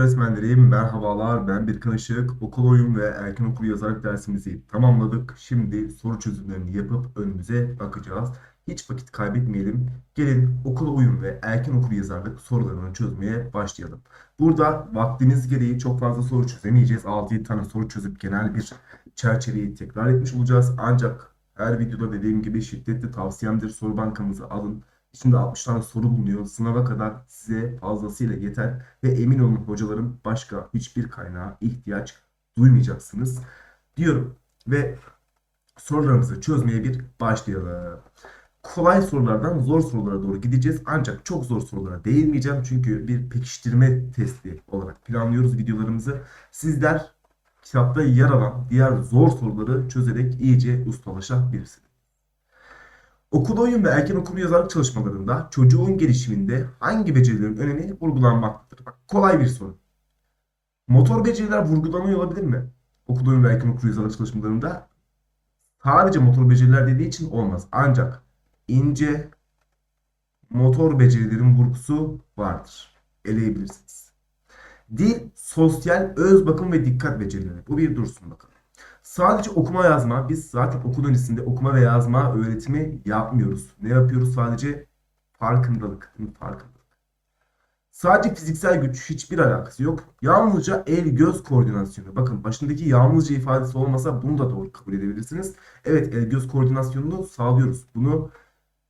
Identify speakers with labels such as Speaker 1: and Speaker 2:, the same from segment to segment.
Speaker 1: öğretmenlerim, merhabalar. Ben Birkan Işık. Okul oyun ve erken okul yazarlık dersimizi tamamladık. Şimdi soru çözümlerini yapıp önümüze bakacağız. Hiç vakit kaybetmeyelim. Gelin okul oyun ve erken okul yazarlık sorularını çözmeye başlayalım. Burada vaktimiz gereği çok fazla soru çözemeyeceğiz. 6-7 tane soru çözüp genel bir çerçeveyi tekrar etmiş olacağız. Ancak her videoda dediğim gibi şiddetli tavsiyemdir. Soru bankamızı alın. İçinde 60 tane soru bulunuyor. Sınava kadar size fazlasıyla yeter ve emin olun hocalarım başka hiçbir kaynağa ihtiyaç duymayacaksınız diyorum. Ve sorularımızı çözmeye bir başlayalım. Kolay sorulardan zor sorulara doğru gideceğiz. Ancak çok zor sorulara değinmeyeceğim. Çünkü bir pekiştirme testi olarak planlıyoruz videolarımızı. Sizler kitapta yer alan diğer zor soruları çözerek iyice ustalaşabilirsiniz. Okul oyun ve erken okul yazarlık çalışmalarında çocuğun gelişiminde hangi becerilerin önemi vurgulanmaktadır? Bak, kolay bir soru. Motor beceriler vurgulanıyor olabilir mi? Okul oyun ve erken okul yazarlık çalışmalarında sadece motor beceriler dediği için olmaz. Ancak ince motor becerilerin vurgusu vardır. Eleyebilirsiniz. Dil, sosyal, öz bakım ve dikkat becerileri. Bu bir dursun bakalım. Sadece okuma yazma. Biz zaten okul öncesinde okuma ve yazma öğretimi yapmıyoruz. Ne yapıyoruz? Sadece farkındalık. Farkındalık. Sadece fiziksel güç hiçbir alakası yok. Yalnızca el göz koordinasyonu. Bakın başındaki yalnızca ifadesi olmasa bunu da doğru kabul edebilirsiniz. Evet el göz koordinasyonunu sağlıyoruz. Bunu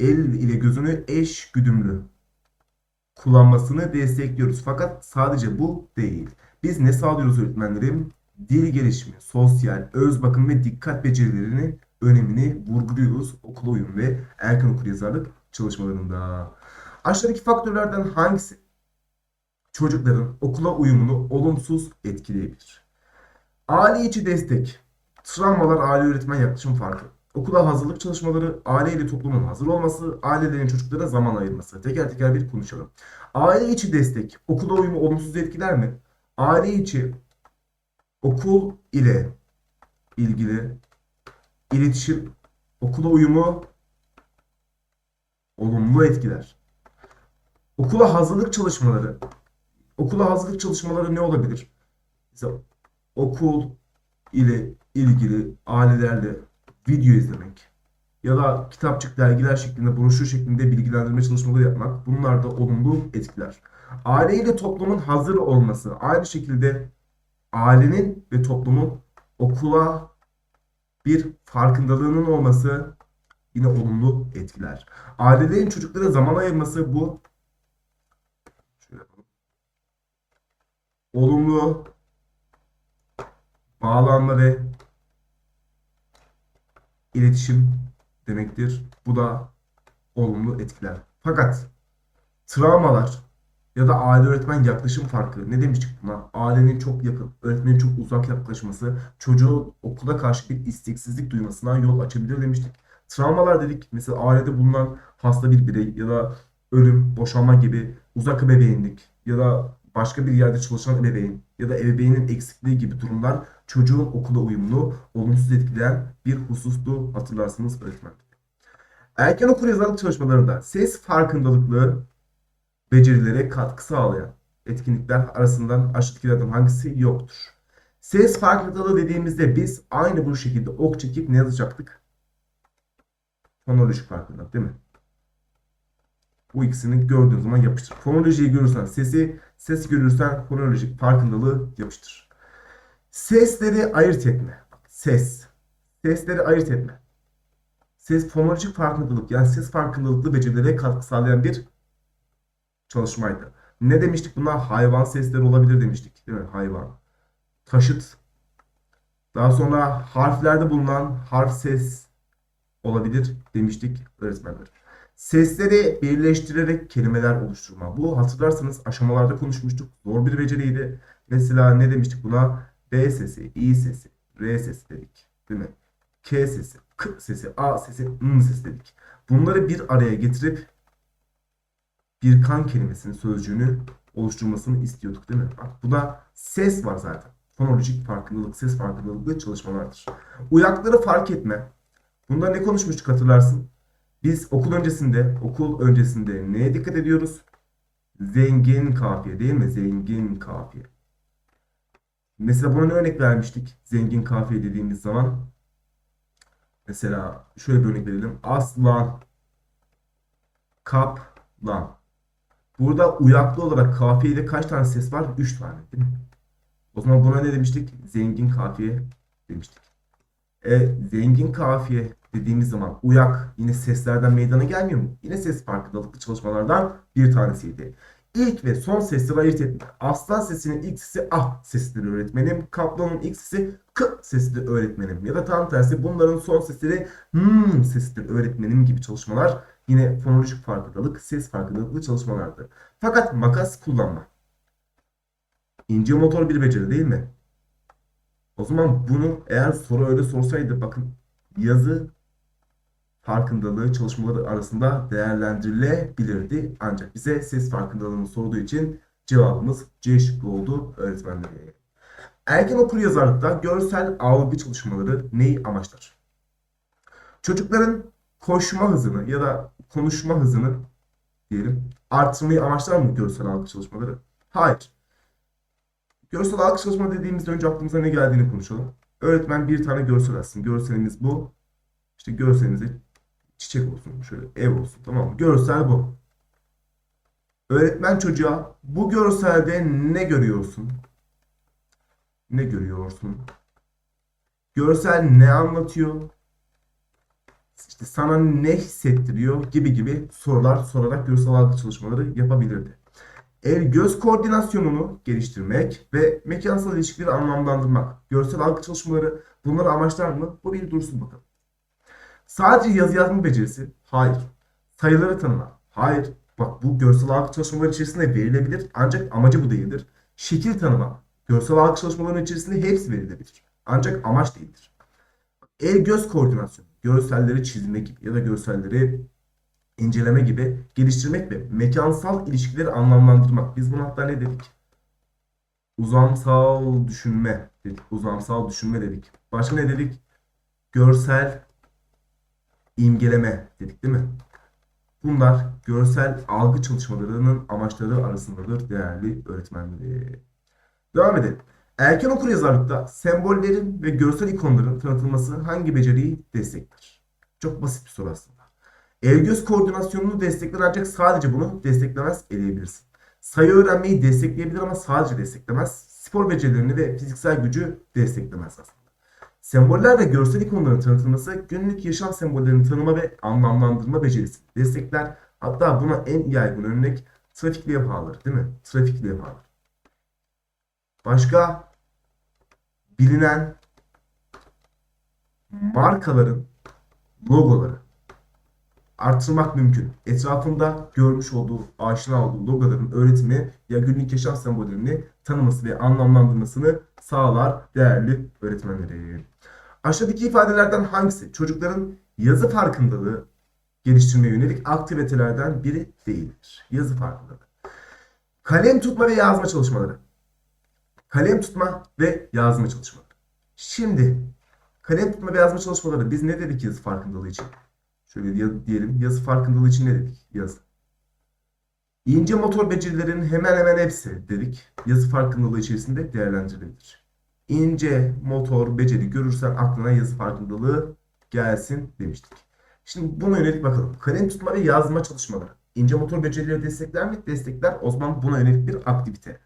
Speaker 1: el ile gözünü eş güdümlü kullanmasını destekliyoruz. Fakat sadece bu değil. Biz ne sağlıyoruz öğretmenlerim? Dil gelişimi, sosyal, öz bakım ve dikkat becerilerini önemini vurguluyoruz okul oyun ve erken okul yazarlık çalışmalarında. Aşağıdaki faktörlerden hangisi çocukların okula uyumunu olumsuz etkileyebilir? Aile içi destek, travmalar, aile öğretmen yaklaşım farkı, okula hazırlık çalışmaları, aile ile toplumun hazır olması, ailelerin çocuklara zaman ayırması. Teker teker bir konuşalım. Aile içi destek, okula uyumu olumsuz etkiler mi? Aile içi okul ile ilgili iletişim, okula uyumu olumlu etkiler. Okula hazırlık çalışmaları. Okula hazırlık çalışmaları ne olabilir? Mesela okul ile ilgili ailelerle video izlemek ya da kitapçık, dergiler şeklinde, broşür şeklinde bilgilendirme çalışmaları yapmak bunlar da olumlu etkiler. Aile ile toplumun hazır olması aynı şekilde ailenin ve toplumun okula bir farkındalığının olması yine olumlu etkiler. Ailelerin çocuklara zaman ayırması bu olumlu bağlanma ve iletişim demektir. Bu da olumlu etkiler. Fakat travmalar ya da aile öğretmen yaklaşım farkı. Ne demiştik buna? Ailenin çok yakın, öğretmenin çok uzak yaklaşması çocuğu okula karşı bir isteksizlik duymasına yol açabilir demiştik. Travmalar dedik mesela ailede bulunan hasta bir birey ya da ölüm, boşanma gibi uzak ebeveynlik ya da başka bir yerde çalışan ebeveyn ya da ebeveynin eksikliği gibi durumlar çocuğun okula uyumlu, olumsuz etkileyen bir husustu hatırlarsınız öğretmen. Erken okul yazarlık çalışmalarında ses farkındalıklı becerilere katkı sağlayan etkinlikler arasından aşağıdakilerden hangisi yoktur? Ses farkındalığı dediğimizde biz aynı bu şekilde ok çekip ne yazacaktık? Fonolojik farkındalık değil mi? Bu ikisini gördüğün zaman yapıştır. Fonolojiyi görürsen sesi, ses görürsen fonolojik farkındalığı yapıştır. Sesleri ayırt etme. Ses. Sesleri ayırt etme. Ses fonolojik farkındalık yani ses farkındalıklı becerilere katkı sağlayan bir çalışmaydı. Ne demiştik bunlar? Hayvan sesleri olabilir demiştik. Değil mi? Hayvan. Taşıt. Daha sonra harflerde bulunan harf ses olabilir demiştik öğretmenler. Sesleri birleştirerek kelimeler oluşturma. Bu hatırlarsanız aşamalarda konuşmuştuk. Zor bir beceriydi. Mesela ne demiştik buna? B sesi, I sesi, R sesi dedik. Değil mi? K sesi, K sesi, A sesi, M sesi dedik. Bunları bir araya getirip bir kan kelimesinin sözcüğünü oluşturmasını istiyorduk değil mi? Bak bu da ses var zaten. Fonolojik farkındalık, ses farkındalıklı çalışmalardır. Uyakları fark etme. Bunda ne konuşmuştuk hatırlarsın? Biz okul öncesinde, okul öncesinde neye dikkat ediyoruz? Zengin kafiye değil mi? Zengin kafiye. Mesela buna ne örnek vermiştik? Zengin kafiye dediğimiz zaman. Mesela şöyle bir örnek verelim. Aslan, kaplan. Burada uyaklı olarak kafiyede kaç tane ses var? 3 tane değil mi? O zaman buna ne demiştik? Zengin kafiye demiştik. E, zengin kafiye dediğimiz zaman uyak yine seslerden meydana gelmiyor mu? Yine ses farkındalıklı çalışmalardan bir tanesiydi. İlk ve son sesleri ayırt etmek. Aslan sesinin ilk sesi ah sesidir öğretmenim. Kaplanın ilk sesi k sesidir öğretmenim. Ya da tam tersi bunların son sesleri hmm sesidir öğretmenim gibi çalışmalar yine fonolojik farkındalık, ses farkındalıklı çalışmalardı. Fakat makas kullanma. İnce motor bir beceri değil mi? O zaman bunu eğer soru öyle sorsaydı bakın yazı farkındalığı çalışmaları arasında değerlendirilebilirdi. Ancak bize ses farkındalığını sorduğu için cevabımız C şıkkı oldu öğretmenleri. Erken okur yazarlıkta görsel algı çalışmaları neyi amaçlar? Çocukların koşma hızını ya da konuşma hızını diyelim artırmayı amaçlar mı görsel algı çalışmaları? Hayır. Görsel algı çalışma dediğimizde önce aklımıza ne geldiğini konuşalım. Öğretmen bir tane görsel alsın. Görselimiz bu. İşte görselimizde çiçek olsun, şöyle ev olsun tamam mı? Görsel bu. Öğretmen çocuğa bu görselde ne görüyorsun? Ne görüyorsun? Görsel ne anlatıyor? İşte sana ne hissettiriyor gibi gibi sorular sorarak görsel algı çalışmaları yapabilirdi. El göz koordinasyonunu geliştirmek ve mekansal ilişkileri anlamlandırmak. Görsel algı çalışmaları bunları amaçlar mı? Bu bir dursun bakalım. Sadece yazı yazma becerisi? Hayır. Sayıları tanıma? Hayır. Bak bu görsel algı çalışmaları içerisinde verilebilir ancak amacı bu değildir. Şekil tanıma. Görsel algı çalışmalarının içerisinde hepsi verilebilir. Ancak amaç değildir. El göz koordinasyonu. Görselleri çizme gibi ya da görselleri inceleme gibi geliştirmek ve mekansal ilişkileri anlamlandırmak. Biz buna hatta ne dedik? Uzamsal düşünme dedik. Uzamsal düşünme dedik. Başka ne dedik? Görsel imgeleme dedik değil mi? Bunlar görsel algı çalışmalarının amaçları arasındadır değerli öğretmenleri. Devam edelim. Erken okur yazarlıkta sembollerin ve görsel ikonların tanıtılması hangi beceriyi destekler? Çok basit bir soru aslında. El göz koordinasyonunu destekler ancak sadece bunu desteklemez eleyebilirsin. Sayı öğrenmeyi destekleyebilir ama sadece desteklemez. Spor becerilerini ve fiziksel gücü desteklemez aslında. Semboller ve görsel ikonların tanıtılması günlük yaşam sembollerini tanıma ve anlamlandırma becerisi destekler. Hatta buna en yaygın örnek trafik levhaları değil mi? Trafik levhaları. Başka bilinen markaların logoları artırmak mümkün. Etrafında görmüş olduğu, aşina olduğu logoların öğretimi ya günlük yaşam sembollerini tanıması ve anlamlandırmasını sağlar değerli öğretmenleri. Aşağıdaki ifadelerden hangisi çocukların yazı farkındalığı geliştirmeye yönelik aktivitelerden biri değildir? Yazı farkındalığı. Kalem tutma ve yazma çalışmaları. Kalem tutma ve yazma çalışmaları. Şimdi kalem tutma ve yazma çalışmaları biz ne dedik yazı farkındalığı için? Şöyle diyelim yazı farkındalığı için ne dedik? Yazı. İnce motor becerilerin hemen hemen hepsi dedik. Yazı farkındalığı içerisinde değerlendirilebilir. İnce motor beceri görürsen aklına yazı farkındalığı gelsin demiştik. Şimdi buna yönelik bakalım. Kalem tutma ve yazma çalışmaları. İnce motor becerileri destekler mi? Destekler. O zaman buna yönelik bir aktivite.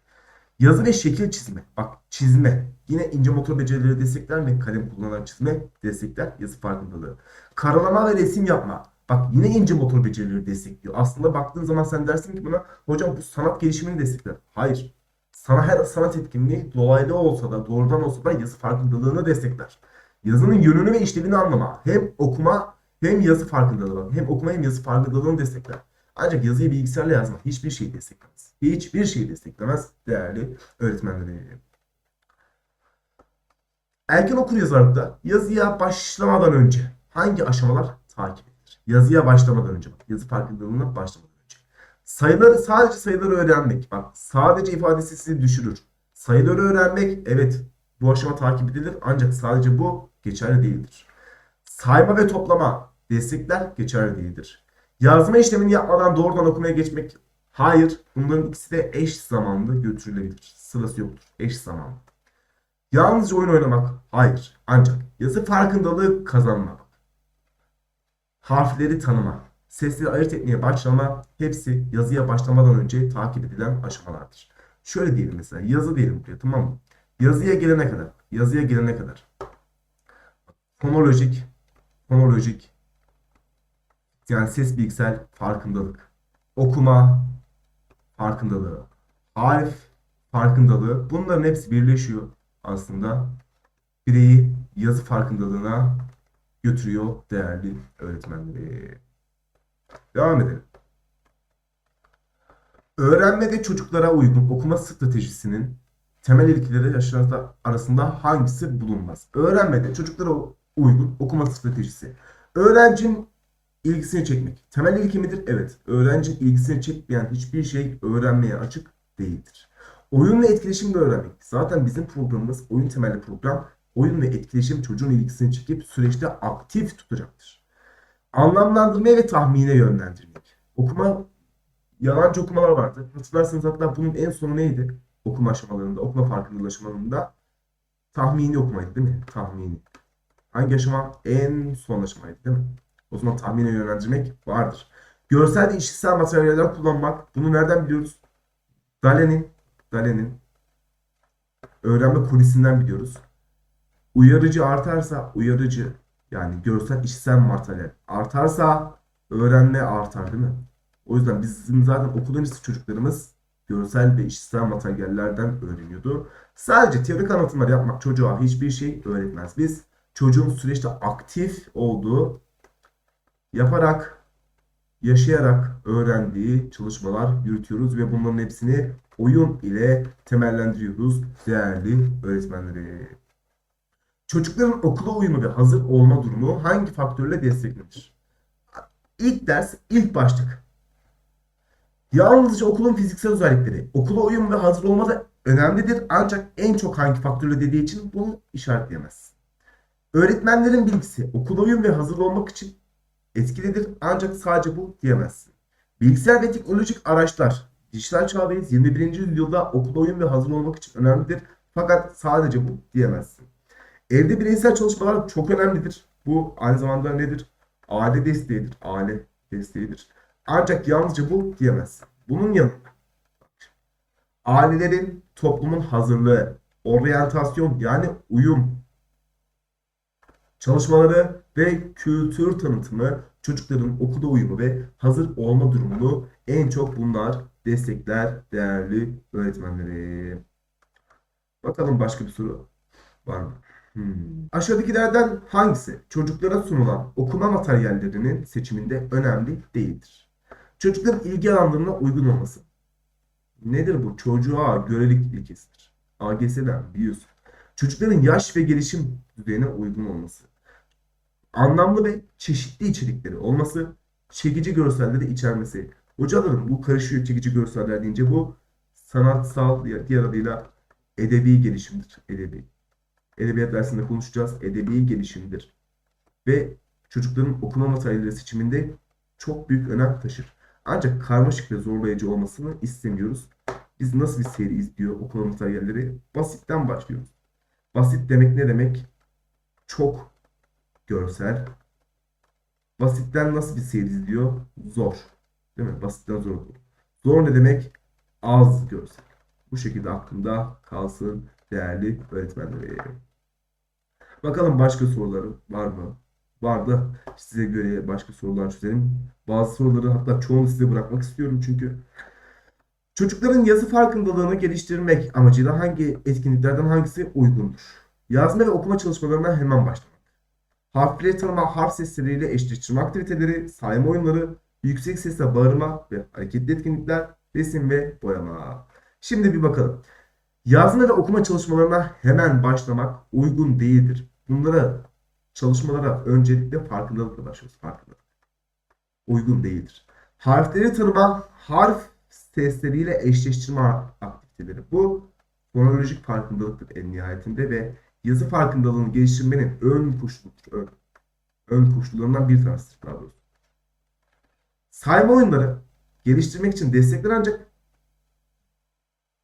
Speaker 1: Yazı ve şekil çizme. Bak çizme. Yine ince motor becerileri destekler mi? Kalem kullanarak çizme destekler yazı farkındalığı. Karalama ve resim yapma. Bak yine ince motor becerileri destekliyor. Aslında baktığın zaman sen dersin ki buna hocam bu sanat gelişimini destekler. Hayır. Sana her sanat etkinliği dolaylı olsa da doğrudan olsa da yazı farkındalığını destekler. Yazının yönünü ve işlevini anlama. Hem okuma hem yazı farkındalığı. Hem okuma hem yazı farkındalığını destekler. Ancak yazıyı bilgisayarla yazma hiçbir şey desteklemez. Hiçbir şey desteklemez değerli öğretmenlerim. Erken okur yazarlıkta yazıya başlamadan önce hangi aşamalar takip edilir? Yazıya başlamadan önce bak. Yazı farkındalığına başlamadan önce. Sayıları sadece sayıları öğrenmek. Bak sadece ifadesi sizi düşürür. Sayıları öğrenmek evet bu aşama takip edilir ancak sadece bu geçerli değildir. Sayma ve toplama destekler geçerli değildir. Yazma işlemini yapmadan doğrudan okumaya geçmek hayır. Bunların ikisi de eş zamanlı götürülebilir. Sırası yoktur. Eş zamanlı. Yalnızca oyun oynamak. Hayır. Ancak yazı farkındalığı kazanmak. Harfleri tanıma. Sesleri ayırt etmeye başlama. Hepsi yazıya başlamadan önce takip edilen aşamalardır. Şöyle diyelim mesela. Yazı diyelim buraya tamam mı? Yazıya gelene kadar. Yazıya gelene kadar. Fonolojik. Fonolojik. Ses bilgisel farkındalık. Okuma farkındalığı. Harf farkındalığı. Bunların hepsi birleşiyor aslında. Bireyi yazı farkındalığına götürüyor değerli öğretmenleri. Devam edelim. Öğrenmede çocuklara uygun okuma stratejisinin temel ilkeleri yaşlarda arasında hangisi bulunmaz? Öğrenmede çocuklara uygun okuma stratejisi. Öğrencinin ilgisini çekmek. Temel ilke midir? Evet. Öğrencinin ilgisini çekmeyen hiçbir şey öğrenmeye açık değildir. Oyun ve etkileşimle öğrenmek. Zaten bizim programımız oyun temelli program. Oyun ve etkileşim çocuğun ilgisini çekip süreçte aktif tutacaktır. Anlamlandırmaya ve tahmine yönlendirmek. Okuma, yalancı okumalar vardı. Hatırlarsanız hatta bunun en sonu neydi? Okuma aşamalarında, okuma farkındalığı aşamalarında tahmini okumaydı değil mi? Tahmini. Hangi aşama? En son aşamaydı değil mi? O zaman tahmine yönlendirmek vardır. Görsel ve işitsel materyaller kullanmak. Bunu nereden biliyoruz? Dalen'in Dalen'in öğrenme kulisinden biliyoruz. Uyarıcı artarsa uyarıcı yani görsel işitsel materyal artarsa öğrenme artar değil mi? O yüzden bizim zaten okul öncesi çocuklarımız görsel ve işitsel materyallerden öğreniyordu. Sadece teorik anlatımlar yapmak çocuğa hiçbir şey öğretmez. Biz çocuğun süreçte aktif olduğu yaparak, yaşayarak öğrendiği çalışmalar yürütüyoruz ve bunların hepsini oyun ile temellendiriyoruz değerli öğretmenleri. Çocukların okula uyumu ve hazır olma durumu hangi faktörle desteklenir? İlk ders, ilk başlık. Yalnızca okulun fiziksel özellikleri, okula uyum ve hazır olma da önemlidir ancak en çok hangi faktörle dediği için bunu işaretleyemez. Öğretmenlerin bilgisi, okula uyum ve hazır olmak için etkilidir ancak sadece bu diyemezsin. Bilgisayar ve teknolojik araçlar, dijital çağdayız, 21. yüzyılda okula uyum ve hazır olmak için önemlidir fakat sadece bu diyemezsin. Evde bireysel çalışmalar çok önemlidir. Bu aynı zamanda nedir? Aile desteğidir. Aile desteğidir. Ancak yalnızca bu diyemezsin. Bunun yanında ailelerin toplumun hazırlığı, oryantasyon yani uyum çalışmaları ve kültür tanıtımı çocukların okulda uyumu ve hazır olma durumunu en çok bunlar destekler değerli öğretmenleri. Bakalım başka bir soru var mı? Hmm. Aşağıdakilerden hangisi çocuklara sunulan okuma materyallerinin seçiminde önemli değildir? Çocukların ilgi alanlarına uygun olması. Nedir bu? Çocuğa görelik ilkesidir. AGS'den biliyorsun. Çocukların yaş ve gelişim düzeyine uygun olması. Anlamlı ve çeşitli içerikleri olması. Çekici görselleri içermesi. Hocaların bu karışıyor çekici görseller deyince bu sanatsal diğer adıyla edebi gelişimdir. Edebi. Edebiyat dersinde konuşacağız. Edebi gelişimdir. Ve çocukların okuma materyalleri seçiminde çok büyük önem taşır. Ancak karmaşık ve zorlayıcı olmasını istemiyoruz. Biz nasıl bir seri izliyor okuma materyalleri? Basitten başlıyoruz. Basit demek ne demek? Çok görsel. Basitten nasıl bir seri izliyor? Zor. Değil mi? Basitten zor olur. Zor ne demek? Az görsel. Bu şekilde aklında kalsın değerli öğretmenlerim. Bakalım başka soruları var mı? Vardı. Size göre başka sorular çözelim. Bazı soruları hatta çoğunu size bırakmak istiyorum çünkü. Çocukların yazı farkındalığını geliştirmek amacıyla hangi etkinliklerden hangisi uygundur? Yazma ve okuma çalışmalarına hemen başlamak. Harfleri tanıma, harf sesleriyle eşleştirme aktiviteleri, sayma oyunları, yüksek sesle bağırma ve hareketli etkinlikler, resim ve boyama. Şimdi bir bakalım. Yazma ve okuma çalışmalarına hemen başlamak uygun değildir. Bunlara çalışmalara öncelikle farkındalıkla başlıyoruz. Farkındalık. Uygun değildir. Harfleri tanıma, harf testleriyle eşleştirme aktiviteleri. Bu fonolojik farkındalıktır en nihayetinde ve yazı farkındalığını geliştirmenin ön koşuludur. Ön, ön koşullarından bir tanesidir daha doğrusu. Sayma oyunları geliştirmek için destekler ancak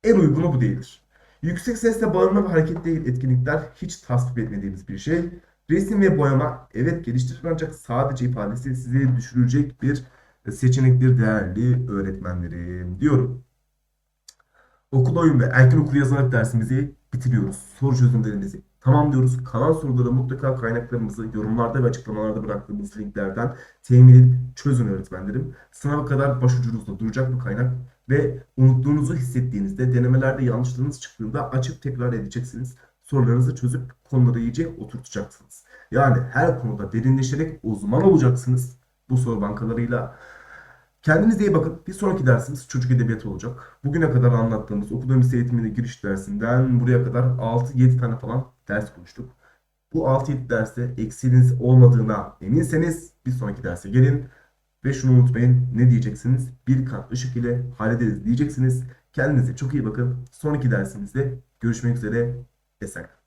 Speaker 1: en uygunu bu değildir. Yüksek sesle bağırma ve hareketli etkinlikler hiç tasvip etmediğimiz bir şey. Resim ve boyama evet geliştirir ancak sadece ifadesi sizi düşürecek bir seçenektir değerli öğretmenlerim diyorum. Okul oyun ve erken okul yazarlık dersimizi bitiriyoruz. Soru çözümlerimizi tamamlıyoruz. Kalan soruları mutlaka kaynaklarımızı yorumlarda ve açıklamalarda bıraktığımız linklerden temin edip çözün öğretmenlerim. Sınava kadar başucunuzda duracak bu kaynak ve unuttuğunuzu hissettiğinizde denemelerde yanlışlarınız çıktığında açıp tekrar edeceksiniz. Sorularınızı çözüp konuları iyice oturtacaksınız. Yani her konuda derinleşerek uzman olacaksınız bu soru bankalarıyla. Kendinize iyi bakın. Bir sonraki dersimiz çocuk edebiyatı olacak. Bugüne kadar anlattığımız okul öncesi eğitimine giriş dersinden buraya kadar 6-7 tane falan ders konuştuk. Bu 6-7 derste eksiğiniz olmadığına eminseniz bir sonraki derse gelin. Ve şunu unutmayın ne diyeceksiniz? Bir kat ışık ile hallederiz diyeceksiniz. Kendinize çok iyi bakın. Sonraki dersimizde görüşmek üzere. Esen.